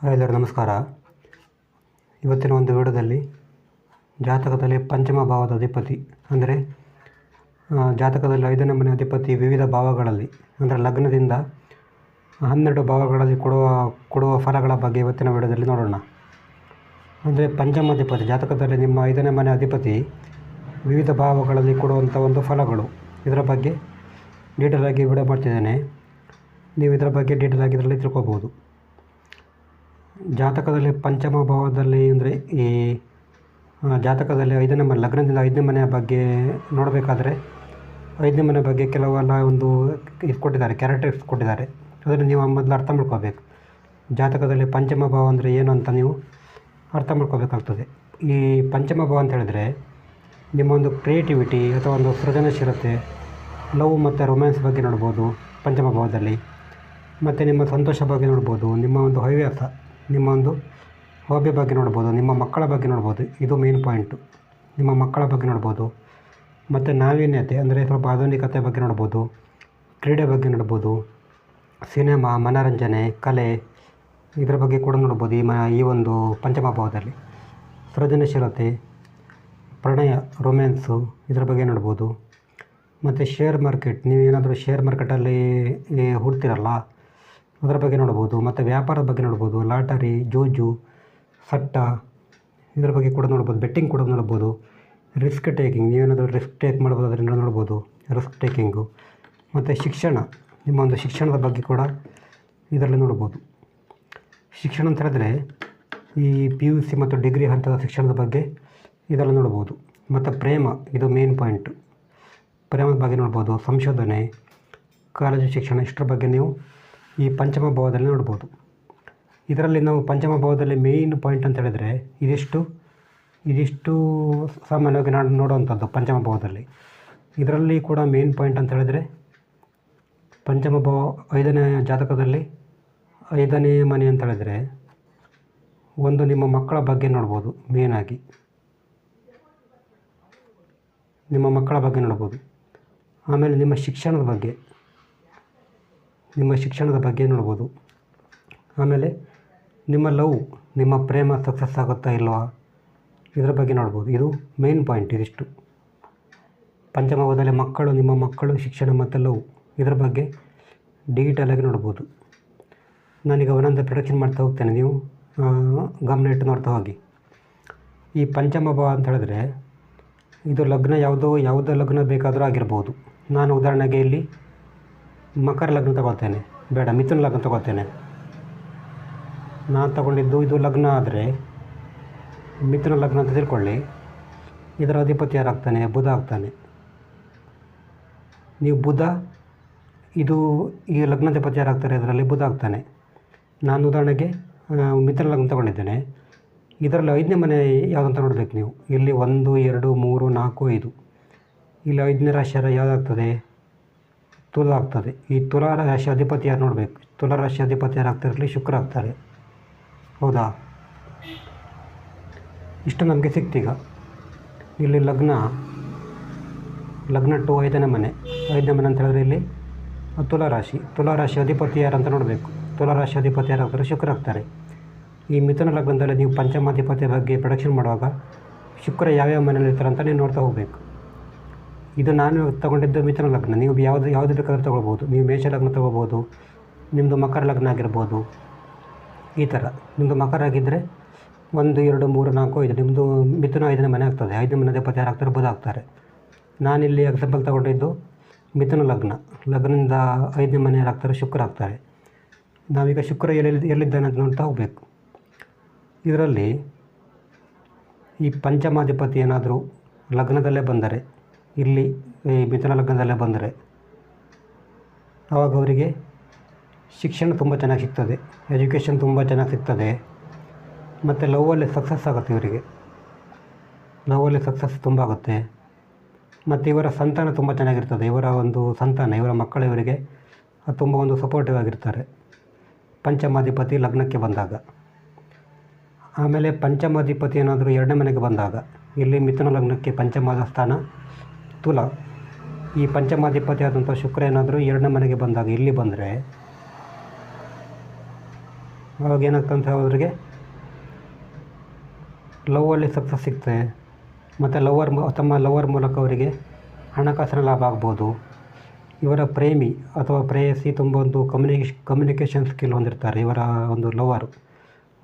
ಎಲ್ಲರೂ, ನಮಸ್ಕಾರ. ಇವತ್ತಿನ ಒಂದು ವಿಡಿಯೋದಲ್ಲಿ ಜಾತಕದಲ್ಲಿ ಪಂಚಮ ಭಾವದ ಅಧಿಪತಿ, ಅಂದರೆ ಜಾತಕದಲ್ಲಿ ಐದನೇ ಮನೆ ಅಧಿಪತಿ ವಿವಿಧ ಭಾವಗಳಲ್ಲಿ, ಅಂದರೆ, ಲಗ್ನದಿಂದ ಹನ್ನೆರಡು ಭಾವಗಳಲ್ಲಿ ಕೊಡುವ ಕೊಡುವ ಫಲಗಳ ಬಗ್ಗೆ ಇವತ್ತಿನ ವಿಡಿಯೋದಲ್ಲಿ ನೋಡೋಣ. ಅಂದರೆ ಪಂಚಮಾಧಿಪತಿ ಜಾತಕದಲ್ಲಿ ನಿಮ್ಮ ಐದನೇ ಮನೆ ಅಧಿಪತಿ ವಿವಿಧ ಭಾವಗಳಲ್ಲಿ ಕೊಡುವಂಥ ಒಂದು ಫಲಗಳು. ಇದರ ಬಗ್ಗೆ ಡೀಟೇಲಾಗಿ ವಿಡಿಯೋ ಮಾಡ್ತಿದ್ದೇನೆ. ನೀವು ಇದರ ಬಗ್ಗೆ ಡೀಟೇಲಾಗಿ ಇದರಲ್ಲಿ ತಿಳ್ಕೊಬೋದು. ಜಾತಕದಲ್ಲಿ ಪಂಚಮ ಭಾವದಲ್ಲಿ ಅಂದರೆ ಈ ಜಾತಕದಲ್ಲಿ ಐದನೇ ಮನೆ ಲಗ್ನದಿಂದ ಐದನೇ ಮನೆಯ ಬಗ್ಗೆ ನೋಡಬೇಕಾದ್ರೆ ಐದನೇ ಮನೆ ಬಗ್ಗೆ ಕೆಲವೆಲ್ಲ ಒಂದು ಇದು ಕೊಟ್ಟಿದ್ದಾರೆ ಕ್ಯಾರೆಕ್ಟರ್ಸ್ ಕೊಟ್ಟಿದ್ದಾರೆ ಅದನ್ನು ನೀವು ಮೊದಲು ಅರ್ಥ ಮಾಡ್ಕೋಬೇಕು. ಜಾತಕದಲ್ಲಿ ಪಂಚಮ ಭಾವ ಅಂದರೆ ಏನು ಅಂತ ನೀವು ಅರ್ಥ ಮಾಡ್ಕೋಬೇಕಾಗ್ತದೆ. ಈ ಪಂಚಮ ಭಾವ ಅಂತ ಹೇಳಿದರೆ ನಿಮ್ಮ ಒಂದು ಕ್ರಿಯೇಟಿವಿಟಿ ಅಥವಾ ಒಂದು ಸೃಜನಶೀಲತೆ ಲವ್ ಮತ್ತು ರೊಮ್ಯಾನ್ಸ್ ಬಗ್ಗೆ ನೋಡ್ಬೋದು ಪಂಚಮ ಭಾವದಲ್ಲಿ ಮತ್ತು ನಿಮ್ಮ ಸಂತೋಷ ಬಗ್ಗೆ ನೋಡ್ಬೋದು, ನಿಮ್ಮ ಒಂದು ಹವ್ಯಾಸ. ನಿಮ್ಮ ಒಂದು ಹಾಬಿ ಬಗ್ಗೆ ನೋಡ್ಬೋದು, ನಿಮ್ಮ ಮಕ್ಕಳ ಬಗ್ಗೆ ನೋಡ್ಬೋದು, ಇದು ಮೇನ್ ಪಾಯಿಂಟು ನಿಮ್ಮ ಮಕ್ಕಳ ಬಗ್ಗೆ ನೋಡ್ಬೋದು, ಮತ್ತು ನಾವೀನ್ಯತೆ ಅಂದರೆ ಸ್ವಲ್ಪ ಆಧುನಿಕತೆ ಬಗ್ಗೆ ನೋಡ್ಬೋದು, ಕ್ರೀಡೆ ಬಗ್ಗೆ ನೋಡ್ಬೋದು, ಸಿನಿಮಾ, ಮನೋರಂಜನೆ, ಕಲೆ, ಇದರ ಬಗ್ಗೆ ಕೂಡ ನೋಡ್ಬೋದು ಈ ಮ, ಈ ಒಂದು ಪಂಚಮ ಭಾವದಲ್ಲಿ ಸೃಜನಶೀಲತೆ, ಪ್ರಣಯ ರೊಮ್ಯಾನ್ಸು ಇದರ ಬಗ್ಗೆ ನೋಡ್ಬೋದು, ಮತ್ತು ಶೇರ್ ಮಾರ್ಕೆಟ್ ನೀವೇನಾದರೂ ಶೇರ್ ಮಾರ್ಕೆಟಲ್ಲಿ ಹೂಡ್ತಿರಲ್ಲ ಅದರ ಬಗ್ಗೆ ನೋಡ್ಬೋದು ಮತ್ತು ವ್ಯಾಪಾರದ ಬಗ್ಗೆ ನೋಡ್ಬೋದು ಲಾಟರಿ, ಜೂಜು, ಸಟ್ಟ ಇದರ ಬಗ್ಗೆ ಕೂಡ ನೋಡ್ಬೋದು ಬೆಟ್ಟಿಂಗ್ ಕೂಡ ನೋಡ್ಬೋದು ರಿಸ್ಕ್ ಟೇಕಿಂಗ್ ನೀವೇನಾದರೂ ರಿಸ್ಕ್ ಟೇಕ್ ಮಾಡ್ಬೋದು ಅದರಿಂದ ನೋಡ್ಬೋದು ರಿಸ್ಕ್ ಟೇಕಿಂಗು ಮತ್ತು ಶಿಕ್ಷಣ, ನಿಮ್ಮ ಒಂದು ಶಿಕ್ಷಣದ ಬಗ್ಗೆ ಕೂಡ ಇದರಲ್ಲಿ ನೋಡ್ಬೋದು ಶಿಕ್ಷಣ ಅಂತ ಹೇಳಿದ್ರೆ ಈ ಪಿ ಯು ಸಿ ಮತ್ತು ಡಿಗ್ರಿ ಹಂತದ ಶಿಕ್ಷಣದ ಬಗ್ಗೆ ಇದರಲ್ಲಿ ನೋಡ್ಬೋದು ಮತ್ತು ಪ್ರೇಮ, ಇದು ಮೇನ್ ಪಾಯಿಂಟ್ ಪ್ರೇಮದ ಬಗ್ಗೆ ನೋಡ್ಬೋದು ಸಂಶೋಧನೆ ಕಾಲೇಜು ಶಿಕ್ಷಣ, ಇಷ್ಟರ ಬಗ್ಗೆ ನೀವು ಈ ಪಂಚಮ ಭಾವದಲ್ಲಿ ನೋಡ್ಬೋದು. ಇದರಲ್ಲಿ ನಾವು ಪಂಚಮ ಭಾವದಲ್ಲಿ ಮೇಯ್ನ್ ಪಾಯಿಂಟ್ ಅಂತ ಹೇಳಿದರೆ ಇದಿಷ್ಟು ಇದಿಷ್ಟು ಸಾಮಾನ್ಯವಾಗಿ ನಾನು ನೋಡುವಂಥದ್ದು ಪಂಚಮ ಭಾವದಲ್ಲಿ ಇದರಲ್ಲಿ ಕೂಡ ಮೇನ್ ಪಾಯಿಂಟ್ ಅಂತ ಹೇಳಿದರೆ ಪಂಚಮ ಭಾವ ಐದನೇ ಜಾತಕದಲ್ಲಿ ಐದನೇ ಮನೆ ಅಂತ ಹೇಳಿದರೆ ಒಂದು ನಿಮ್ಮ ಮಕ್ಕಳ ಬಗ್ಗೆ ನೋಡ್ಬೋದು ಮೇನಾಗಿ ನಿಮ್ಮ ಮಕ್ಕಳ ಬಗ್ಗೆ ನೋಡ್ಬೋದು. ಆಮೇಲೆ ನಿಮ್ಮ ಶಿಕ್ಷಣದ ಬಗ್ಗೆ. ನಿಮ್ಮ ಶಿಕ್ಷಣದ ಬಗ್ಗೆ ನೋಡ್ಬೋದು. ಆಮೇಲೆ ನಿಮ್ಮ ಲವ್, ನಿಮ್ಮ ಪ್ರೇಮ ಸಕ್ಸಸ್ ಆಗುತ್ತಾ ಇಲ್ವಾ? ಇದರ ಬಗ್ಗೆ ನೋಡ್ಬೋದು. ಇದು ಮೇನ್ ಪಾಯಿಂಟ್ ಇದಿಷ್ಟು. ಪಂಚಮಭಾವದಲ್ಲಿ ಮಕ್ಕಳು, ನಿಮ್ಮ ಮಕ್ಕಳು ಶಿಕ್ಷಣ ಮತ್ತು ಲವ್ ಇದರ ಬಗ್ಗೆ ಡಿಜಿಟಲಾಗಿ ನೋಡ್ಬೋದು. ನಾನೀಗ ಒಂದೊಂದು ಪ್ರೊಡಕ್ಷನ್ ಮಾಡ್ತಾ ಹೋಗ್ತೇನೆ. ನೀವು ಗಮನ ಇಟ್ಟು ನೋಡ್ತಾ ಹೋಗಿ. ಈ ಪಂಚಮ ಭಾವ ಅಂತ ಹೇಳಿದ್ರೆ ಇದು ಲಗ್ನ ಯಾವುದೋ ಯಾವುದೋ ಲಗ್ನ ಬೇಕಾದರೂ ಆಗಿರ್ಬೋದು. ನಾನು ಉದಾಹರಣೆಗೆ ಇಲ್ಲಿ ಮಕರ ಲಗ್ನ ತಗೊಳ್ತೇನೆ. ಬೇಡ, ಮಿಥುನ ಲಗ್ನ ತಗೊಳ್ತೇನೆ. ನಾನು ತಗೊಂಡಿದ್ದು ಇದು ಲಗ್ನ ಆದರೆ ಮಿಥುನ ಲಗ್ನ ಅಂತ ತಿಳ್ಕೊಳ್ಳಿ. ಇದರ ಅಧಿಪತಿ ಯಾರಾಗ್ತಾನೆ? ಬುಧ ಆಗ್ತಾನೆ. ನೀವು ಬುಧ, ಇದು ಈ ಲಗ್ನಾಧಿಪತಿ ಯಾರಾಗ್ತಾರೆ ಅದರಲ್ಲಿ ಬುಧ ಆಗ್ತಾನೆ. ನಾನು ಉದಾಹರಣೆಗೆ ಮಿಥುನ ಲಗ್ನ ತಗೊಂಡಿದ್ದೇನೆ. ಇದರಲ್ಲಿ ಐದನೇ ಮನೆ ಯಾವುದಂತ ನೋಡಬೇಕು ನೀವು. ಇಲ್ಲಿ ಒಂದು, ಎರಡು, ಮೂರು, ನಾಲ್ಕು, ಐದು. ಇಲ್ಲಿ ಐದನೇ ರಾಶಿ ಯಾರು ಯಾವುದಾಗ್ತದೆ ತುಲಾ ಆಗ್ತದೆ. ಈ ತುಲಾ ರಾಶಿ ಅಧಿಪತಿ ಯಾರು ನೋಡಬೇಕು? ತುಲಾ ರಾಶಿ ಅಧಿಪತಿ ಯಾರು ಶುಕ್ರ ಆಗ್ತಾರೆ. ಹೌದಾ? ಇಷ್ಟು ನಮಗೆ ಸಿಕ್ತೀಗ. ಇಲ್ಲಿ ಲಗ್ನ ಲಗ್ನ ಟು ಐದನೇ ಮನೆ. ಐದನೇ ಮನೆ ಅಂತ ಹೇಳಿದ್ರೆ ಇಲ್ಲಿ ತುಲಾ ರಾಶಿ. ರಾಶಿ ಅಧಿಪತಿ ಯಾರು ಅಂತ ನೋಡಬೇಕು. ತುಲಾ ರಾಶಿ ಅಧಿಪತಿ ಯಾರು ಶುಕ್ರ ಆಗ್ತಾರೆ. ಈ ಮಿಥುನ ಲಗ್ನದಲ್ಲಿ ನೀವು ಪಂಚಮಾಧಿಪತಿ ಬಗ್ಗೆ ಪ್ರೊಡಕ್ಷನ್ ಮಾಡುವಾಗ ಶುಕ್ರ ಯಾವ್ಯಾವ ಮನೇಲಿ ಇರ್ತಾರೆ ಅಂತ ನೀವು ನೋಡ್ತಾ ಹೋಗಬೇಕು. ಇದು ನಾನು ತಗೊಂಡಿದ್ದು ಮಿಥುನ ಲಗ್ನ. ನೀವು ಯಾವುದು ಯಾವುದು ಬೇಕಾದರೂ ತೊಗೊಳ್ಬೋದು. ನೀವು ಮೇಷ ಲಗ್ನ ತೊಗೋಬೋದು ನಿಮ್ಮದು ಮಕರ ಲಗ್ನ ಆಗಿರ್ಬೋದು. ಈ ಥರ ನಿಮ್ಮದು ಮಕರ ಆಗಿದ್ದರೆ ಒಂದು, ಎರಡು, ಮೂರು, ನಾಲ್ಕು, ಐದು. ನಿಮ್ಮದು ಮಿಥುನ ಐದನೇ ಮನೆ ಆಗ್ತದೆ. ಐದನೇ ಮನೆ ಅಧಿಪತಿ ಯಾರು ಆಗ್ತಾರೆ ಬುಧ ಆಗ್ತಾರೆ. ನಾನಿಲ್ಲಿ ಎಕ್ಸಾಂಪಲ್ ತೊಗೊಂಡಿದ್ದು ಮಿಥುನ ಲಗ್ನ. ಲಗ್ನದಿಂದ ಐದನೇ ಮನೆ ಯಾರು ಆಗ್ತಾರೆ, ಶುಕ್ರ ಆಗ್ತಾರೆ. ನಾವೀಗ ಶುಕ್ರ ಎಲ್ಲಿ ಎಲ್ಲಿದ್ದಾನೆ ಅಂತ ನೋಡ್ತಾ ಹೋಗಬೇಕು. ಇದರಲ್ಲಿ ಈ ಪಂಚಮಾಧಿಪತಿ ಏನಾದರೂ ಲಗ್ನದಲ್ಲೇ ಬಂದರೆ ಇಲ್ಲಿ ಈ ಮಿಥುನ ಲಗ್ನದಲ್ಲೇ ಬಂದರೆ ಆವಾಗ ಅವರಿಗೆ ಶಿಕ್ಷಣ ತುಂಬ ಚೆನ್ನಾಗಿ ಸಿಗ್ತದೆ, ಎಜುಕೇಷನ್ ತುಂಬ ಚೆನ್ನಾಗಿ ಸಿಗ್ತದೆ, ಮತ್ತು ಲವ್ವಲ್ಲಿ ಸಕ್ಸಸ್ ಆಗುತ್ತೆ ಇವರಿಗೆ. ಲವ್ವಲ್ಲಿ ಸಕ್ಸಸ್ ತುಂಬ ಆಗುತ್ತೆ, ಮತ್ತು ಇವರ ಸಂತಾನ ತುಂಬ ಚೆನ್ನಾಗಿರ್ತದೆ, ಇವರ ಒಂದು ಸಂತಾನ, ಇವರ ಮಕ್ಕಳು ಇವರಿಗೆ ತುಂಬ ಒಂದು ಸಪೋರ್ಟಿವ್ ಆಗಿರ್ತಾರೆ. ಪಂಚಮಾಧಿಪತಿ ಲಗ್ನಕ್ಕೆ ಬಂದಾಗ. ಆಮೇಲೆ ಪಂಚಮಾಧಿಪತಿ ಏನಾದರೂ ಎರಡನೇ ಮನೆಗೆ ಬಂದಾಗ, ಇಲ್ಲಿ ಮಿಥುನ ಲಗ್ನಕ್ಕೆ ಪಂಚಮಾದ ಸ್ಥಾನ ತುಲ. ಈ ಪಂಚಮಾಧಿಪತಿ ಆದಂಥ ಶುಕ್ರ ಏನಾದರೂ ಎರಡನೇ ಮನೆಗೆ ಬಂದಾಗ ಇಲ್ಲಿ ಬಂದರೆ? ಅವಾಗ ಏನಾಗ್ತಂತ ಅವ್ರಿಗೆ? ಲವ್ವಲ್ಲಿ ಸಕ್ಸಸ್ ಸಿಗ್ತದೆ. ಮತ್ತು ಲವರ್ ತಮ್ಮ ಲವರ್ ಮೂಲಕ ಅವರಿಗೆ ಹಣಕಾಸಿನ ಲಾಭ ಆಗ್ಬೋದು. ಇವರ ಪ್ರೇಮಿ ಅಥವಾ ಪ್ರೇಯಸಿ ತುಂಬ ಒಂದು ಕಮ್ಯುನಿಕೇಶ್ ಕಮ್ಯುನಿಕೇಷನ್ ಸ್ಕಿಲ್ ಹೊಂದಿರ್ತಾರೆ ಇವರ ಒಂದು ಲವರು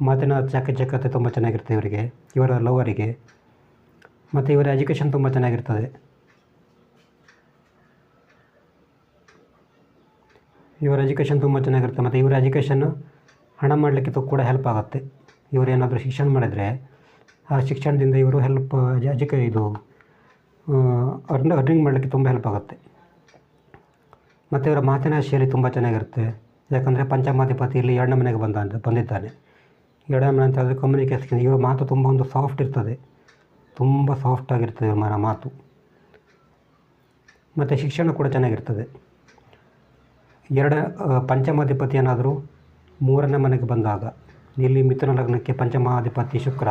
ಮಾತಿನ ಚಾಕಚಕ್ಯತೆ ತುಂಬ ಚೆನ್ನಾಗಿರುತ್ತೆ ಇವರಿಗೆ, ಇವರ ಲವರಿಗೆ ಮತ್ತು ಇವರ ಎಜುಕೇಷನ್ ತುಂಬ ಚೆನ್ನಾಗಿರ್ತದೆ. ಇವರ ಎಜುಕೇಷನ್ ತುಂಬ ಚೆನ್ನಾಗಿರುತ್ತೆ ಮತ್ತು ಇವರ ಎಜುಕೇಷನ್ನು ಹಣ ಮಾಡಲಿಕ್ಕೆ ಕೂಡ ಹೆಲ್ಪ್ ಆಗುತ್ತೆ. ಇವರೇನಾದರೂ ಶಿಕ್ಷಣ ಮಾಡಿದರೆ ಆ ಶಿಕ್ಷಣದಿಂದ ಇವರು ಹೆಲ್ಪ್ ಎಜುಕೇ ಇದು ಅರ್ನ್ ಅರ್ನಿಂಗ್ ಮಾಡಲಿಕ್ಕೆ ತುಂಬ ಹೆಲ್ಪ್ ಆಗುತ್ತೆ. ಮತ್ತು ಇವರ ಮಾತಿನ ಶೈಲಿ ತುಂಬ ಚೆನ್ನಾಗಿರುತ್ತೆ. ಯಾಕಂದರೆ ಪಂಚಮಾಧಿಪತಿ ಇಲ್ಲಿ ಎರಡನೇ ಮನೆಗೆ ಬಂದ, ಬಂದಿದ್ದಾನೆ. ಎರಡನೇ ಮನೆ ಅಂತ ಹೇಳಿದ್ರೆ ಕಮ್ಯುನಿಕೇಷನ್ ಇವರ ಮಾತು ತುಂಬ ಒಂದು ಸಾಫ್ಟ್ ಇರ್ತದೆ. ತುಂಬ ಸಾಫ್ಟ್ ಆಗಿರ್ತದೆ ಇವರ ಮಾತು. ಮತ್ತು ಶಿಕ್ಷಣ ಕೂಡ ಚೆನ್ನಾಗಿರ್ತದೆ. ಎರಡ ಆ, ಪಂಚಮಾಧಿಪತಿ ಏನಾದರೂ ಮೂರನೇ ಮನೆಗೆ ಬಂದಾಗ ಇಲ್ಲಿ ಮಿಥುನ ಲಗ್ನಕ್ಕೆ ಪಂಚಮಾಧಿಪತಿ ಶುಕ್ರ.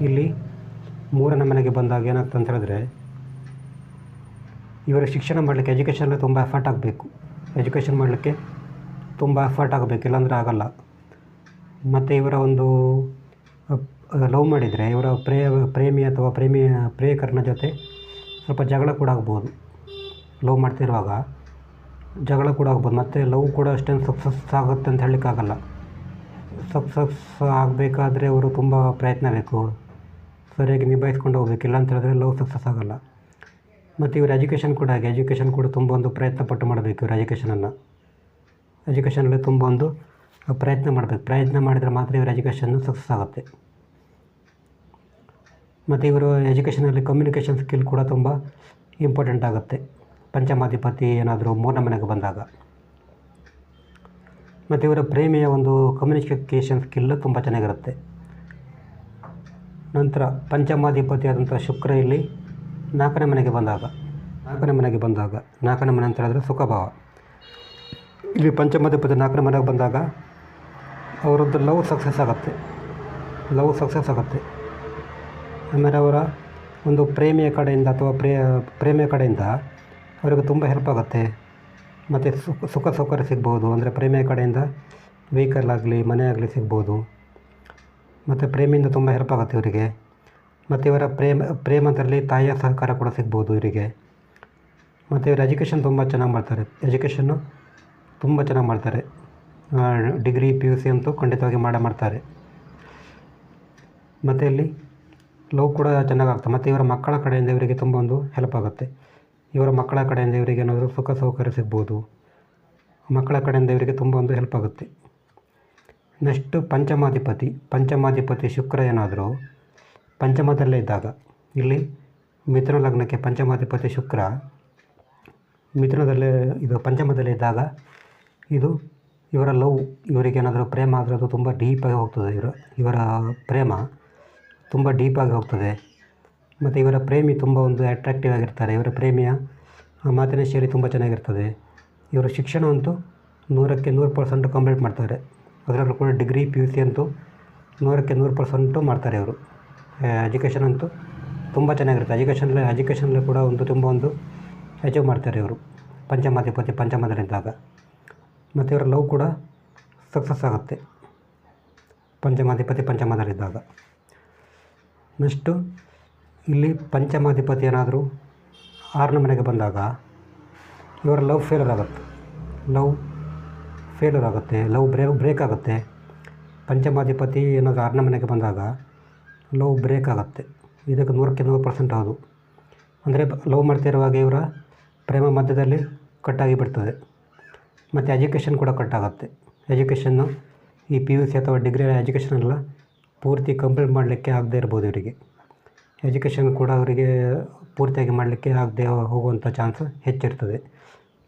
ಇಲ್ಲಿ ಮೂರನೇ ಮನೆಗೆ ಬಂದಾಗ ಏನಾಗ್ತದೆ ಅಂತ ಹೇಳಿದ್ರೆ ಇವರು ಶಿಕ್ಷಣ ಮಾಡಲಿಕ್ಕೆ ಎಜುಕೇಷನಲ್ಲಿ ತುಂಬ ಎಫರ್ಟ್ ಆಗಬೇಕು. ಎಜುಕೇಷನ್ ಮಾಡಲಿಕ್ಕೆ ತುಂಬ ಎಫರ್ಟ್ ಆಗಬೇಕು ಇಲ್ಲಾಂದರೆ ಆಗಲ್ಲ. ಮತ್ತು ಇವರ ಒಂದು ಲವ್ ಮಾಡಿದರೆ ಇವರ ಪ್ರೇ ಪ್ರೇಮಿ ಅಥವಾ ಪ್ರೇಮಿ ಪ್ರೇಯಕರನ ಜೊತೆ ಸ್ವಲ್ಪ ಜಗಳ ಕೂಡ ಆಗ್ಬೋದು. ಲವ್ ಮಾಡ್ತಿರುವಾಗ ಜಗಳ ಕೂಡ ಆಗ್ಬೋದು. ಮತ್ತು ಲವ್ ಕೂಡ ಅಷ್ಟೇನು ಸಕ್ಸಸ್ ಆಗುತ್ತೆ ಅಂತ ಹೇಳಲಿಕ್ಕಾಗಲ್ಲ. ಸಕ್ಸಸ್ ಆಗಬೇಕಾದ್ರೆ ಅವರು ತುಂಬ ಪ್ರಯತ್ನ ಬೇಕು. ಸರಿಯಾಗಿ ನಿಭಾಯಿಸ್ಕೊಂಡು ಹೋಗ್ಬೇಕು. ಇಲ್ಲ ಅಂತ ಲವ್ ಸಕ್ಸಸ್ ಆಗೋಲ್ಲ. ಮತ್ತು ಇವರು ಎಜುಕೇಷನ್ ಕೂಡ ಹಾಗೆ. ಎಜುಕೇಷನ್ ಕೂಡ ತುಂಬ ಒಂದು ಪ್ರಯತ್ನ ಪಟ್ಟು ಮಾಡಬೇಕು ಇವ್ರ ಎಜುಕೇಷನನ್ನು ಎಜುಕೇಷನಲ್ಲಿ ತುಂಬ ಒಂದು ಪ್ರಯತ್ನ ಮಾಡಬೇಕು. ಪ್ರಯತ್ನ ಮಾಡಿದರೆ ಮಾತ್ರ ಇವರ ಎಜುಕೇಷನ್ನು ಸಕ್ಸಸ್ ಆಗುತ್ತೆ. ಮತ್ತು ಇವರು ಎಜುಕೇಷನಲ್ಲಿ ಕಮ್ಯುನಿಕೇಷನ್ ಸ್ಕಿಲ್ ಕೂಡ ತುಂಬ ಇಂಪಾರ್ಟೆಂಟ್ ಆಗುತ್ತೆ. ಪಂಚಮಾಧಿಪತಿ ಏನಾದರೂ ಮೂರನೇ ಮನೆಗೆ ಬಂದಾಗ. ಮತ್ತು ಇವರ ಪ್ರೇಮಿಯ ಒಂದು ಕಮ್ಯುನಿಕೇಷನ್ ಸ್ಕಿಲ್ ತುಂಬ ಚೆನ್ನಾಗಿರುತ್ತೆ. ನಂತರ ಪಂಚಮಾಧಿಪತಿ ಆದಂಥ ಶುಕ್ರ ಇಲ್ಲಿ ನಾಲ್ಕನೇ ಮನೆಗೆ ಬಂದಾಗ. ನಾಲ್ಕನೇ ಮನೆಗೆ ಬಂದಾಗ. ನಾಲ್ಕನೇ ಮನೆ ಅಂತ ಹೇಳಿದ್ರೆ ಸುಖಭಾವ. ಇಲ್ಲಿ ಪಂಚಮಾಧಿಪತಿ ನಾಲ್ಕನೇ ಮನೆಗೆ ಬಂದಾಗ ಅವರದ್ದು ಲವ್ ಸಕ್ಸಸ್ ಆಗುತ್ತೆ. ಲವ್ ಸಕ್ಸಸ್ ಆಗುತ್ತೆ. ಆಮೇಲೆ ಅವರ ಒಂದು ಪ್ರೇಮಿಯ ಕಡೆಯಿಂದ ಅಥವಾ ಪ್ರೇ ಪ್ರೇಮಿಯ ಕಡೆಯಿಂದ ಅವರಿಗೆ ತುಂಬ ಹೆಲ್ಪ್ ಆಗುತ್ತೆ. ಮತ್ತು ಸುಖ ಸುಖ ಸೌಕರ್ಯ ಸಿಗ್ಬೋದು. ಅಂದರೆ ಪ್ರೇಮಿಯ ಕಡೆಯಿಂದ ವೆಹಿಕಲ್ ಆಗಲಿ, ಮನೆ ಆಗಲಿ ಸಿಗ್ಬೋದು. ಮತ್ತು ಪ್ರೇಮಿಯಿಂದ ತುಂಬ ಹೆಲ್ಪ್ ಆಗುತ್ತೆ ಇವರಿಗೆ. ಮತ್ತು ಇವರ ಪ್ರೇಮ ಪ್ರೇಮದಲ್ಲಿ ತಾಯಿಯ ಸಹಕಾರ ಕೂಡ ಸಿಗ್ಬೋದು ಇವರಿಗೆ. ಮತ್ತು ಇವರು ಎಜುಕೇಷನ್ ತುಂಬ ಚೆನ್ನಾಗಿ ಮಾಡ್ತಾರೆ. ಎಜುಕೇಷನ್ನು ತುಂಬ ಚೆನ್ನಾಗಿ ಮಾಡ್ತಾರೆ. ಡಿಗ್ರಿ ಪಿ ಯು ಸಿ ಅಂತೂ ಖಂಡಿತವಾಗಿ ಮಾಡೇ, ಮಾಡ್ತಾರೆ. ಮತ್ತು ಇಲ್ಲಿ ಲವ್ ಕೂಡ ಚೆನ್ನಾಗಾಗ್ತದೆ ಮತ್ತು ಇವರ ಮಕ್ಕಳ ಕಡೆಯಿಂದ ಇವರಿಗೆ ತುಂಬ ಒಂದು ಹೆಲ್ಪ್ ಆಗುತ್ತೆ. ಇವರ ಮಕ್ಕಳ ಕಡೆಯಿಂದ ಇವರಿಗೆ ಏನಾದರೂ ಸುಖ ಸೌಕರ್ಯ ಸಿಗ್ಬೋದು. ಮಕ್ಕಳ ಕಡೆಯಿಂದ ಇವರಿಗೆ ತುಂಬ ಒಂದು ಹೆಲ್ಪ್ ಆಗುತ್ತೆ. ನೆಕ್ಸ್ಟು ಪಂಚಮಾಧಿಪತಿ. ಪಂಚಮಾಧಿಪತಿ ಶುಕ್ರ ಏನಾದರೂ ಪಂಚಮದಲ್ಲೇ ಇದ್ದಾಗ, ಇಲ್ಲಿ ಮಿಥುನ ಲಗ್ನಕ್ಕೆ ಪಂಚಮಾಧಿಪತಿ ಶುಕ್ರ, ಮಿಥುನದಲ್ಲೇ ಇದು ಪಂಚಮದಲ್ಲೇ ಇದ್ದಾಗ ಇದು ಇವರ ಲವ್ ಇವರಿಗೇನಾದರೂ ಪ್ರೇಮ ಆದರೆ ಅದು ತುಂಬ ಡೀಪಾಗಿ ಹೋಗ್ತದೆ. ಇವರ ಇವರ ಪ್ರೇಮ ತುಂಬ ಡೀಪಾಗಿ ಹೋಗ್ತದೆ. ಮತ್ತು ಇವರ ಪ್ರೇಮಿ ತುಂಬ ಒಂದು ಅಟ್ರಾಕ್ಟಿವ್ ಆಗಿರ್ತಾರೆ. ಇವರ ಪ್ರೇಮಿಯ ಮಾತಿನ ಶೈಲಿ ತುಂಬ ಚೆನ್ನಾಗಿರ್ತದೆ. ಇವರ ಶಿಕ್ಷಣ ಅಂತೂ ನೂರಕ್ಕೆ ನೂರು ಪರ್ಸೆಂಟ್ ಕಂಪ್ಲೀಟ್ ಮಾಡ್ತಾರೆ. ಅದರಲ್ಲೂ ಕೂಡ ಡಿಗ್ರಿ ಪಿ ಯು ಸಿ ಅಂತೂ ನೂರಕ್ಕೆ ನೂರು ಪರ್ಸೆಂಟು ಮಾಡ್ತಾರೆ ಇವರು. ಎಜುಕೇಷನ್ ಅಂತೂ ತುಂಬ ಚೆನ್ನಾಗಿರುತ್ತೆ. ಎಜುಕೇಷನಲ್ಲಿ ಎಜುಕೇಷನಲ್ಲಿ ಕೂಡ ಒಂದು ತುಂಬ ಒಂದು ಅಚೀವ್ ಮಾಡ್ತಾರೆ ಇವರು. ಪಂಚಮಾಧಿಪತಿ ಪಂಚಮದಲ್ಲಿದ್ದಾಗ. ಮತ್ತು ಇವರ ಲವ್ ಕೂಡ ಸಕ್ಸಸ್ ಆಗುತ್ತೆ. ಪಂಚಮಾಧಿಪತಿ ಪಂಚಮದಲ್ಲಿದ್ದಾಗ. ನೆಕ್ಸ್ಟು ಇಲ್ಲಿ ಪಂಚಮಾಧಿಪತಿ ಏನಾದರೂ ಆರನ ಮನೆಗೆ ಬಂದಾಗ ಇವರ ಲವ್ ಫೇಲರ್ ಆಗುತ್ತೆ. ಲವ್ ಫೇಲರ್ ಆಗುತ್ತೆ. ಲವ್ ಬ್ರೇ ಬ್ರೇಕ್ ಆಗುತ್ತೆ. ಪಂಚಮಾಧಿಪತಿ ಏನಾದರೂ ಆರನ ಮನೆಗೆ ಬಂದಾಗ ಲವ್ ಬ್ರೇಕ್ ಆಗುತ್ತೆ. ಇದಕ್ಕೆ ನೂರಕ್ಕೆ ನೂರು ಪರ್ಸೆಂಟ್ ಹೌದು. ಅಂದರೆ ಲವ್ ಮಾಡ್ತಿರುವಾಗ ಇವರ ಪ್ರೇಮ ಮಧ್ಯದಲ್ಲಿ ಕಟ್ಟಾಗಿ ಬಿಡ್ತದೆ. ಮತ್ತು ಎಜುಕೇಷನ್ ಕೂಡ ಕಟ್ಟಾಗುತ್ತೆ ಎಜುಕೇಷನ್ನು ಈ ಪಿ ಯು ಸಿ ಅಥವಾ ಡಿಗ್ರಿ ಎಜುಕೇಷನ್ ಎಲ್ಲ ಪೂರ್ತಿ ಕಂಪ್ಲೀಟ್ ಮಾಡಲಿಕ್ಕೆ ಆಗದೇ ಇರ್ಬೋದು ಇವರಿಗೆ. ಎಜುಕೇಷನ್ ಕೂಡ ಅವರಿಗೆ ಪೂರ್ತಿಯಾಗಿ ಮಾಡಲಿಕ್ಕೆ ಆಗದೆ ಹೋಗುವಂಥ ಚಾನ್ಸ್ ಹೆಚ್ಚಿರ್ತದೆ.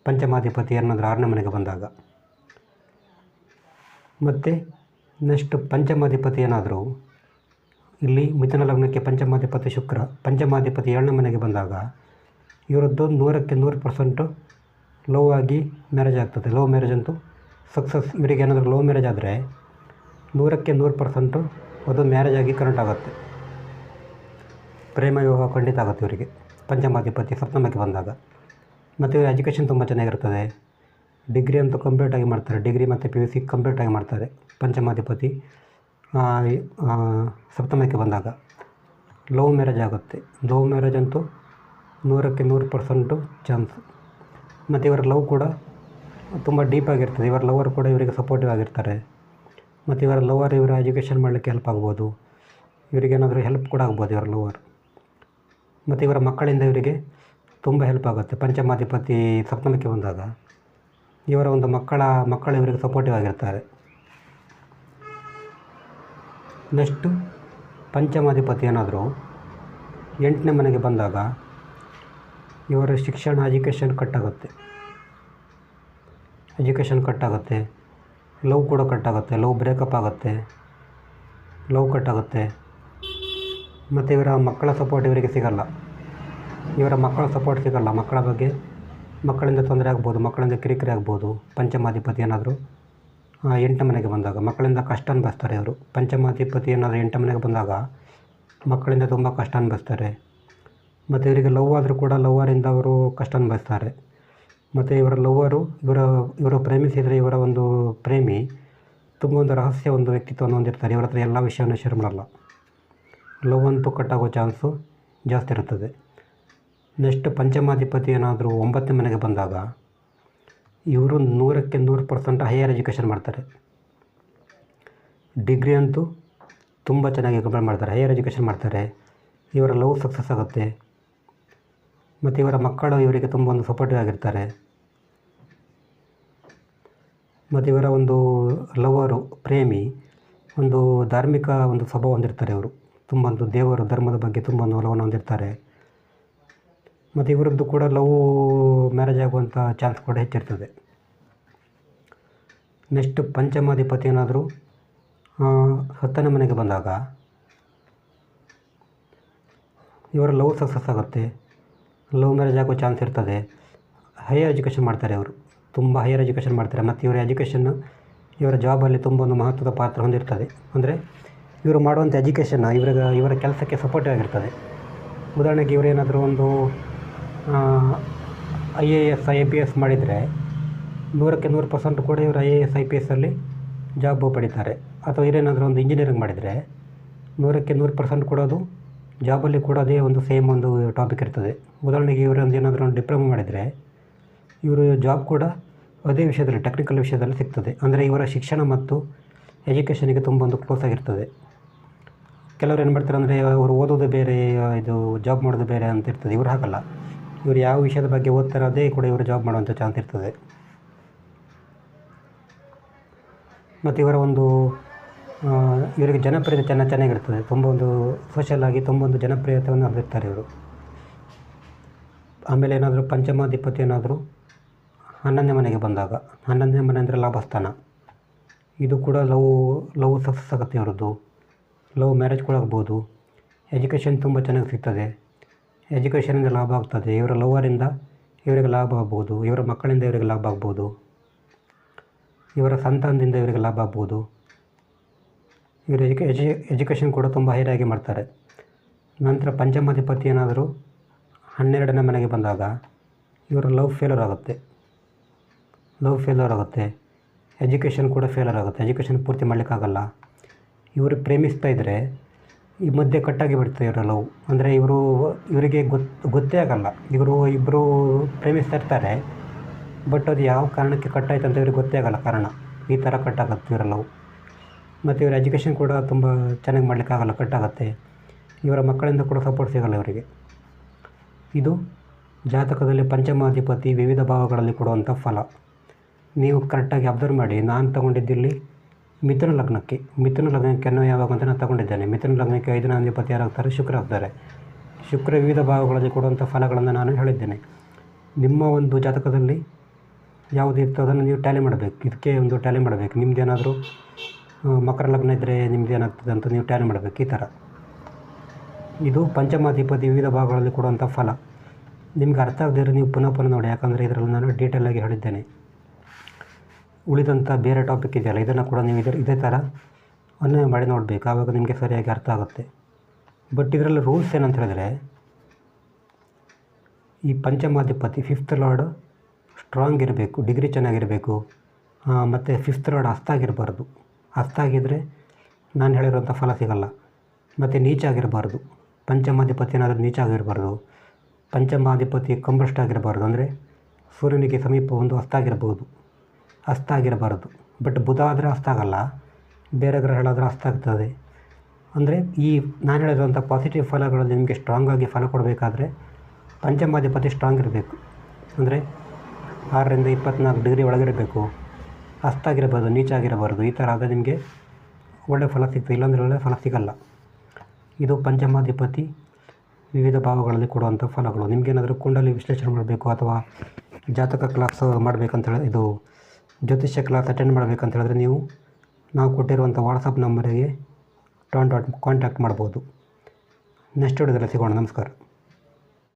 ಪಂಚಮಾಧಿಪತಿ ಏನಾದರೂ ಆರನೇ ಮನೆಗೆ ಬಂದಾಗ. ಮತ್ತು ನೆಕ್ಸ್ಟ್ ಪಂಚಮಾಧಿಪತಿ ಏನಾದರೂ? ಇಲ್ಲಿ ಮಿಥುನ ಲಗ್ನಕ್ಕೆ ಪಂಚಮಾಧಿಪತಿ ಶುಕ್ರ, ಪಂಚಮಾಧಿಪತಿ ಏಳನೇ ಮನೆಗೆ ಬಂದಾಗ ಇವರದ್ದು ನೂರಕ್ಕೆ ನೂರು ಪರ್ಸೆಂಟು ಲವ್ ಆಗಿ ಮ್ಯಾರೇಜ್ ಆಗ್ತದೆ. ಲವ್ ಮ್ಯಾರೇಜ್ ಅಂತೂ ಸಕ್ಸಸ್ ಇವರಿಗೆ ಏನಾದರೂ ಲವ್ ಮ್ಯಾರೇಜ್ ಆದರೆ ನೂರಕ್ಕೆ ನೂರು ಪರ್ಸೆಂಟು ಅದು ಮ್ಯಾರೇಜ್ ಆಗಿ ಕರೆಂಟ್ ಆಗುತ್ತೆ. ಪ್ರೇಮ ವಿವಾಹ ಖಂಡಿತ ಆಗುತ್ತೆ ಇವರಿಗೆ. ಪಂಚಮಾಧಿಪತಿ ಸಪ್ತಮಕ್ಕೆ ಬಂದಾಗ. ಮತ್ತು ಇವರು ಎಜುಕೇಷನ್ ತುಂಬ ಚೆನ್ನಾಗಿರ್ತದೆ ಡಿಗ್ರಿ ಅಂತೂ ಕಂಪ್ಲೀಟಾಗಿ ಮಾಡ್ತಾರೆ. ಡಿಗ್ರಿ ಮತ್ತು ಪಿ ಯು ಸಿ ಕಂಪ್ಲೀಟಾಗಿ ಮಾಡ್ತಾರೆ. ಪಂಚಮಾಧಿಪತಿ ಸಪ್ತಮಕ್ಕೆ ಬಂದಾಗ. ಲವ್ ಮ್ಯಾರೇಜ್ ಆಗುತ್ತೆ. ಲವ್ ಮ್ಯಾರೇಜ್ ಅಂತೂ ನೂರಕ್ಕೆ ನೂರು ಪರ್ಸೆಂಟು ಚಾನ್ಸ್ ಮತ್ತು ಇವರ ಲವ್ ಕೂಡ ತುಂಬ ಡೀಪ್ ಆಗಿರ್ತದೆ. ಇವರ ಲವರ್ ಕೂಡ ಇವರಿಗೆ ಸಪೋರ್ಟಿವ್ ಆಗಿರ್ತಾರೆ. ಮತ್ತು ಇವರ ಲವರ್ ಇವರ ಎಜುಕೇಷನ್ ಮಾಡಲಿಕ್ಕೆ ಹೆಲ್ಪ್ ಆಗ್ಬೋದು. ಇವರಿಗೇನಾದರೂ ಹೆಲ್ಪ್ ಕೂಡ ಆಗ್ಬೋದು ಇವರ ಲವರ್ ಮತ್ತು ಇವರ ಮಕ್ಕಳಿಂದ ಇವರಿಗೆ ತುಂಬ ಹೆಲ್ಪ್ ಆಗುತ್ತೆ. ಪಂಚಮಾಧಿಪತಿ ಸಪ್ತಮಕ್ಕೆ ಬಂದಾಗ ಇವರ ಒಂದು ಮಕ್ಕಳ, ಮಕ್ಕಳು ಇವರಿಗೆ ಸಪೋರ್ಟಿವ್ ಆಗಿರ್ತಾರೆ. ನೆಕ್ಸ್ಟು ಪಂಚಮಾಧಿಪತಿ ಏನಾದರೂ ಎಂಟನೇ ಮನೆಗೆ ಬಂದಾಗ ಇವರ ಶಿಕ್ಷಣ ಎಜುಕೇಷನ್ ಕಟ್ಟಾಗುತ್ತೆ. ಎಜುಕೇಷನ್ ಕಟ್ಟಾಗುತ್ತೆ. ಲವ್ ಕೂಡ ಕಟ್ಟಾಗುತ್ತೆ. ಲವ್ ಬ್ರೇಕಪ್ ಆಗುತ್ತೆ. ಲವ್ ಕಟ್ಟಾಗುತ್ತೆ. ಮತ್ತು ಇವರ ಮಕ್ಕಳ ಸಪೋರ್ಟ್ ಇವರಿಗೆ ಸಿಗಲ್ಲ. ಇವರ ಮಕ್ಕಳ ಸಪೋರ್ಟ್ ಸಿಗಲ್ಲ. ಮಕ್ಕಳ ಬಗ್ಗೆ ಮಕ್ಕಳಿಂದ ತೊಂದರೆ ಆಗ್ಬೋದು, ಮಕ್ಕಳಿಂದ ಕಿರಿಕಿರಿ ಆಗ್ಬೋದು, ಪಂಚಮಾಧಿಪತಿ ಏನಾದರೂ ಎಂಟು ಮನೆಗೆ ಬಂದಾಗ, ಮಕ್ಕಳಿಂದ ಕಷ್ಟ ಅನುಭವಿಸ್ತಾರೆ ಇವರು. ಪಂಚಮಾಧಿಪತಿ ಏನಾದರೂ ಎಂಟು ಮನೆಗೆ ಬಂದಾಗ ಮಕ್ಕಳಿಂದ ತುಂಬ ಕಷ್ಟ ಅನುಭವಿಸ್ತಾರೆ. ಮತ್ತು ಇವರಿಗೆ ಲವ್ ಆದರೂ ಕೂಡ ಲವ್ವರಿಂದ ಅವರು ಕಷ್ಟ ಅನುಭವಿಸ್ತಾರೆ. ಮತ್ತು ಇವರ ಲವ್ವರು, ಇವರ, ಇವರು ಪ್ರೇಮಿಸಿದರೆ ಇವರ ಒಂದು ಪ್ರೇಮಿ, ತುಂಬ ಒಂದು ರಹಸ್ಯ ಒಂದು ವ್ಯಕ್ತಿತ್ವವನ್ನು ಹೊಂದಿರ್ತಾರೆ. ಇವರ ಹತ್ರ ಎಲ್ಲ ವಿಷಯವನ್ನು ಶೇರ್ ಮಾಡಲ್ಲ. ಲವ್ ಅಂತೂ ಕಟ್ಟಾಗೋ ಚಾನ್ಸು ಜಾಸ್ತಿ ಇರುತ್ತದೆ. ನೆಕ್ಸ್ಟ್ ಪಂಚಮಾಧಿಪತಿ ಏನಾದರೂ ಒಂಬತ್ತನೇ ಮನೆಗೆ ಬಂದಾಗ ಇವರು ನೂರಕ್ಕೆ ನೂರು ಪರ್ಸೆಂಟ್ ಹೈಯರ್ ಎಜುಕೇಷನ್ ಮಾಡ್ತಾರೆ. ಡಿಗ್ರಿ ಅಂತೂ ತುಂಬ ಚೆನ್ನಾಗಿ ಕಂಪ್ಲೀಟ್ ಮಾಡ್ತಾರೆ, ಹೈಯರ್ ಎಜುಕೇಷನ್ ಮಾಡ್ತಾರೆ. ಇವರ ಲವ್ ಸಕ್ಸಸ್ ಆಗುತ್ತೆ. ಮತ್ತು ಇವರ ಮಕ್ಕಳು ಇವರಿಗೆ ತುಂಬ ಒಂದು ಸಪೋರ್ಟಿವ್ ಆಗಿರ್ತಾರೆ. ಮತ್ತು ಇವರ ಒಂದು ಲವರು ಪ್ರೇಮಿ ಒಂದು ಧಾರ್ಮಿಕ ಒಂದು ಸ್ವಭಾವ ಹೊಂದಿರ್ತಾರೆ ಇವರು. ತುಂಬ ಒಂದು ದೇವರು ಧರ್ಮದ ಬಗ್ಗೆ ತುಂಬ ಒಂದು ಒಲವನ್ನು ಹೊಂದಿರ್ತಾರೆ. ಮತ್ತು ಇವರದ್ದು ಕೂಡ ಲವ್ ಮ್ಯಾರೇಜ್ ಆಗುವಂಥ ಚಾನ್ಸ್ ಕೂಡ ಹೆಚ್ಚಿರ್ತದೆ. ನೆಕ್ಸ್ಟ್ ಪಂಚಮಾಧಿಪತಿ ಏನಾದರೂ ಹತ್ತನೇ ಮನೆಗೆ ಬಂದಾಗ ಇವರ ಲವ್ ಸಕ್ಸಸ್ ಆಗುತ್ತೆ. ಲವ್ ಮ್ಯಾರೇಜ್ ಆಗೋ ಚಾನ್ಸ್ ಇರ್ತದೆ. ಹೈಯರ್ ಎಜುಕೇಷನ್ ಮಾಡ್ತಾರೆ ಅವರು ತುಂಬ ಹೈಯರ್ ಎಜುಕೇಷನ್ ಮಾಡ್ತಾರೆ. ಮತ್ತು ಇವರ ಎಜುಕೇಷನ್ನು, ಇವರ ಜಾಬಲ್ಲಿ ತುಂಬ ಒಂದು ಮಹತ್ವದ ಪಾತ್ರ ಹೊಂದಿರ್ತದೆ. ಅಂದರೆ ಇವರು ಮಾಡುವಂಥ ಎಜುಕೇಷನ್ ಇವರ ಇವರ ಕೆಲಸಕ್ಕೆ ಸಪೋರ್ಟಿವ್ ಆಗಿರ್ತದೆ. ಉದಾಹರಣೆಗೆ ಇವರೇನಾದರೂ ಒಂದು I A S I P S ಮಾಡಿದರೆ ನೂರಕ್ಕೆ ನೂರು ಪರ್ಸೆಂಟ್ ಕೂಡ ಇವರು I A S I P ಎಸ್ಸಲ್ಲಿ job ಪಡೀತಾರೆ. ಅಥವಾ ಇವರೇನಾದರೂ ಒಂದು ಇಂಜಿನಿಯರಿಂಗ್ ಮಾಡಿದರೆ ನೂರಕ್ಕೆ ನೂರು ಪರ್ಸೆಂಟ್ ಕೊಡೋದು ಜಾಬಲ್ಲಿ ಕೂಡ ಅದೇ ಒಂದು ಸೇಮ್ ಒಂದು ಟಾಪಿಕ್ ಇರ್ತದೆ. ಉದಾಹರಣೆಗೆ ಇವರೊಂದು ಏನಾದರೂ ಒಂದು ಡಿಪ್ಲೊಮಾ ಮಾಡಿದರೆ ಇವರು ಜಾಬ್ ಕೂಡ ಅದೇ ವಿಷಯದಲ್ಲಿ ಟೆಕ್ನಿಕಲ್ ವಿಷಯದಲ್ಲಿ ಸಿಗ್ತದೆ. ಅಂದರೆ ಇವರ ಶಿಕ್ಷಣ ಮತ್ತು ಎಜುಕೇಷನಿಗೆ ತುಂಬ ಒಂದು ಕ್ಲೋಸ್ ಆಗಿರ್ತದೆ. ಕೆಲವರು ಏನು ಮಾಡ್ತಾರೆ ಅಂದರೆ, ಅವರು ಓದೋದು ಬೇರೆ, ಇದು ಜಾಬ್ ಮಾಡೋದು ಬೇರೆ ಅಂತ ಇರ್ತದೆ. ಇವ್ರು ಹಾಗಲ್ಲ. ಇವರು ಯಾವ ವಿಷಯದ ಬಗ್ಗೆ ಓದ್ತಾರೆ ಅದೇ ಕೂಡ ಇವರು ಜಾಬ್ ಮಾಡುವಂಥ ಚಾನ್ಸ್ ಇರ್ತದೆ. ಮತ್ತು ಇವರ ಒಂದು ಇವರಿಗೆ ಜನಪ್ರಿಯತೆ ಚೆನ್ನಾಗಿ ಚೆನ್ನಾಗಿರ್ತದೆ ತುಂಬ ಒಂದು ಸೋಷಲ್ ಆಗಿ ತುಂಬ ಒಂದು ಜನಪ್ರಿಯತೆಯನ್ನು ಹೊಂದಿರ್ತಾರೆ ಇವರು. ಆಮೇಲೆ ಏನಾದರೂ ಪಂಚಮಾಧಿಪತಿ ಏನಾದರೂ ಹನ್ನೊಂದನೇ ಮನೆಗೆ ಬಂದಾಗ, ಹನ್ನೊಂದನೇ ಮನೆ ಅಂದರೆ ಲಾಭಸ್ಥಾನ. ಇದು ಕೂಡ ಲವ್ ಲವ್ ಸಕ್ಸಸ್ ಆಗುತ್ತೆ ಇವರದ್ದು. ಲವ್ ಮ್ಯಾರೇಜ್ ಕೂಡ ಆಗ್ಬೋದು. ಎಜುಕೇಷನ್ ತುಂಬ ಚೆನ್ನಾಗಿ ಸಿಗ್ತದೆ. ಎಜುಕೇಷನಿಂದ ಲಾಭ ಆಗ್ತದೆ. ಇವರ ಲವರಿಂದ ಇವರಿಗೆ ಲಾಭ ಆಗ್ಬೋದು. ಇವರ ಮಕ್ಕಳಿಂದ ಇವರಿಗೆ ಲಾಭ ಆಗ್ಬೋದು. ಇವರ ಸಂತಾನದಿಂದ ಇವರಿಗೆ ಲಾಭ ಆಗ್ಬೋದು. ಇವರು ಎಜುಕೆ ಎಜು ಎಜುಕೇಷನ್ ಕೂಡ ತುಂಬ ಹೈರಾಗಿ ಮಾಡ್ತಾರೆ. ನಂತರ ಪಂಚಮಾಧಿಪತಿ ಏನಾದರೂ ಹನ್ನೆರಡನೇ ಮನೆಗೆ ಬಂದಾಗ ಇವರ ಲವ್ ಫೇಲರ್ ಆಗುತ್ತೆ. ಲವ್ ಫೇಲರ್ ಆಗುತ್ತೆ. ಎಜುಕೇಷನ್ ಕೂಡ ಫೇಲರ್ ಆಗುತ್ತೆ. ಎಜುಕೇಷನ್ ಪೂರ್ತಿ ಮಾಡಲಿಕ್ಕಾಗಲ್ಲ. ಇವರು ಪ್ರೇಮಿಸ್ತಾ ಇದ್ದರೆ ಈ ಮಧ್ಯೆ ಕಟ್ಟಾಗಿ ಬಿಡ್ತದೆ ಇವರ ಲವ್ ಅಂದರೆ ಇವರು ಇವರಿಗೆ ಗೊತ್ತು ಗೊತ್ತೇ ಆಗಲ್ಲ. ಇವರು ಇಬ್ಬರು ಪ್ರೇಮಿಸ್ತಾ ಇರ್ತಾರೆ, ಬಟ್ ಅದು ಯಾವ ಕಾರಣಕ್ಕೆ ಕಟ್ಟಾಯ್ತು ಅಂತ ಇವ್ರಿಗೆ ಗೊತ್ತೇ ಆಗಲ್ಲ ಕಾರಣ. ಈ ಥರ ಕಟ್ಟಾಗತ್ತೆ ಇವರ ಲವ್ ಮತ್ತು ಇವರ ಎಜುಕೇಷನ್ ಕೂಡ ತುಂಬ ಚೆನ್ನಾಗಿ ಮಾಡಲಿಕ್ಕಾಗಲ್ಲ ಕಟ್ಟಾಗತ್ತೆ. ಇವರ ಮಕ್ಕಳಿಂದ ಕೂಡ ಸಪೋರ್ಟ್ ಸಿಗಲ್ಲ ಇವರಿಗೆ. ಇದು ಜಾತಕದಲ್ಲಿ ಪಂಚಮಾಧಿಪತಿ ವಿವಿಧ ಭಾವಗಳಲ್ಲಿ ಕೊಡುವಂಥ ಫಲ. ನೀವು ಕರೆಕ್ಟಾಗಿ ಅಬ್ಸರ್ವ್ ಮಾಡಿ. ನಾನು ತಗೊಂಡಿದ್ದಿಲ್ಲಿ ಮಿಥುನ ಲಗ್ನಕ್ಕೆ ಮಿಥುನ ಲಗ್ನಕ್ಕೆ ಅನ್ವಯ ಯಾವಾಗ ಅಂತ ನಾನು ತಗೊಂಡಿದ್ದೇನೆ. ಮಿಥುನ ಲಗ್ನಕ್ಕೆ ಐದನೇ ಅಧಿಪತಿ ಯಾರಾಗ್ತಾರೆ ಶುಕ್ರ ಆಗ್ತಾರೆ. ಶುಕ್ರ ವಿವಿಧ ಭಾಗಗಳಲ್ಲಿ ಕೊಡುವಂಥ ಫಲಗಳನ್ನು ನಾನು ಹೇಳಿದ್ದೇನೆ. ನಿಮ್ಮ ಒಂದು ಜಾತಕದಲ್ಲಿ ಯಾವುದು ಇರ್ತೋ ಅದನ್ನು ನೀವು ಟ್ಯಾಲಿ ಮಾಡಬೇಕು. ಇದಕ್ಕೆ ಒಂದು ಟ್ಯಾಲಿ ಮಾಡಬೇಕು. ನಿಮ್ಮದೇನಾದರೂ ಮಕರ ಲಗ್ನ ಇದ್ದರೆ ನಿಮ್ದು ಏನಾಗ್ತದೆ ಅಂತ ನೀವು ಟ್ಯಾಲಿ ಮಾಡಬೇಕು. ಈ ಥರ. ಇದು ಪಂಚಮಾಧಿಪತಿ ವಿವಿಧ ಭಾಗಗಳಲ್ಲಿ ಕೊಡುವಂಥ ಫಲ. ನಿಮ್ಗೆ ಅರ್ಥ ಆಗದಿದ್ರೆ ನೀವು ಪುನಃ ಪುನಃ ನೋಡಿ. ಯಾಕಂದರೆ ಇದರಲ್ಲಿ ನಾನು ಡೀಟೇಲಾಗಿ ಹೇಳಿದ್ದೇನೆ. ಉಳಿದಂಥ ಬೇರೆ ಟಾಪಿಕ್ ಇದೆಯಲ್ಲ, ಇದನ್ನು ಕೂಡ ನೀವು ಇದೇ ಇದೇ ಥರ ಅನ್ವಯ ಮಾಡಿ ನೋಡಬೇಕು. ಆವಾಗ ನಿಮಗೆ ಸರಿಯಾಗಿ ಅರ್ಥ ಆಗುತ್ತೆ. ಬಟ್ ಇದರಲ್ಲಿ ರೂಲ್ಸ್ ಏನಂತ ಹೇಳಿದ್ರೆ, ಈ ಪಂಚಮಾಧಿಪತಿ ಫಿಫ್ತ್ ಲಾರ್ಡ್ ಸ್ಟ್ರಾಂಗ್ ಇರಬೇಕು ಡಿಗ್ರಿ ಚೆನ್ನಾಗಿರಬೇಕು ಮತ್ತು ಫಿಫ್ತ್ ಲಾರ್ಡ್ ಅಸ್ತಾಗಿರಬಾರ್ದು ಅಸ್ತಾಗಿದ್ದರೆ ನಾನು ಹೇಳಿರೋಂಥ ಫಲ ಸಿಗಲ್ಲ. ಮತ್ತು ನೀಚಾಗಿರಬಾರ್ದು. ಪಂಚಮಾಧಿಪತಿ ಏನಾದರೂ ನೀಚಾಗಿರಬಾರ್ದು. ಪಂಚಮಾಧಿಪತಿ ಕಂಬಸ್ಟ್ ಆಗಿರಬಾರ್ದು ಅಂದರೆ ಸೂರ್ಯನಿಗೆ ಸಮೀಪ ಒಂದು ಹಸ್ತಾಗಿರ್ಬೋದು. ಹಸ್ತ ಆಗಿರಬಾರದು. ಬಟ್ ಬುಧ ಆದರೆ ಹಸ್ತ ಆಗಲ್ಲ. ಬೇರೆ ಗ್ರಹಗಳಾದರೆ ಹಸ್ತ ಆಗ್ತದೆ. ಅಂದರೆ ಈ ನಾನು ಹೇಳಿರುವಂಥ ಪಾಸಿಟಿವ್ ಫಲಗಳು ನಿಮಗೆ ಸ್ಟ್ರಾಂಗ್ ಆಗಿ ಫಲ ಕೊಡಬೇಕಾದ್ರೆ ಪಂಚಮಾಧಿಪತಿ ಸ್ಟ್ರಾಂಗ್ ಇರಬೇಕು. ಅಂದರೆ ಆರರಿಂದ ಇಪ್ಪತ್ನಾಲ್ಕು ಡಿಗ್ರಿ ಒಳಗಿರಬೇಕು ಹಸ್ತಾಗಿರಬಾರ್ದು ನೀಚ ಆಗಿರಬಾರ್ದು. ಈ ಥರ ಆದರೆ ನಿಮಗೆ ಒಳ್ಳೆಯ ಫಲ ಸಿಗ್ತದೆ ಇಲ್ಲಾಂದರೆ ಒಳ್ಳೆಯ ಫಲ ಸಿಗಲ್ಲ. ಇದು ಪಂಚಮಾಧಿಪತಿ ವಿವಿಧ ಭಾವಗಳಲ್ಲಿ ಕೊಡುವಂಥ ಫಲಗಳು. ನಿಮಗೇನಾದರೂ ಕುಂಡಲಿ ವಿಶ್ಲೇಷಣೆ ಮಾಡಬೇಕು ಅಥವಾ ಜಾತಕ ಕ್ಲಾಸ್ ಮಾಡಬೇಕಂತ ಹೇಳಿ ಇದು ಜ್ಯೋತಿಷ್ಯ ಕ್ಲಾಸ್ ಅಟೆಂಡ್ ಮಾಡಬೇಕಂತ ಹೇಳಿದ್ರೆ ನೀವು ನಾವು ಕೊಟ್ಟಿರುವಂಥ ವಾಟ್ಸಪ್ ನಂಬರಿಗೆ ಡಾಟ್ ಕಾಂಟ್ಯಾಕ್ಟ್ ಮಾಡ್ಬೋದು. ನೆಕ್ಸ್ಟ್ ವಿಡಿಯೋದಲ್ಲಿ ಸಿಗೋಣ. ನಮಸ್ಕಾರ.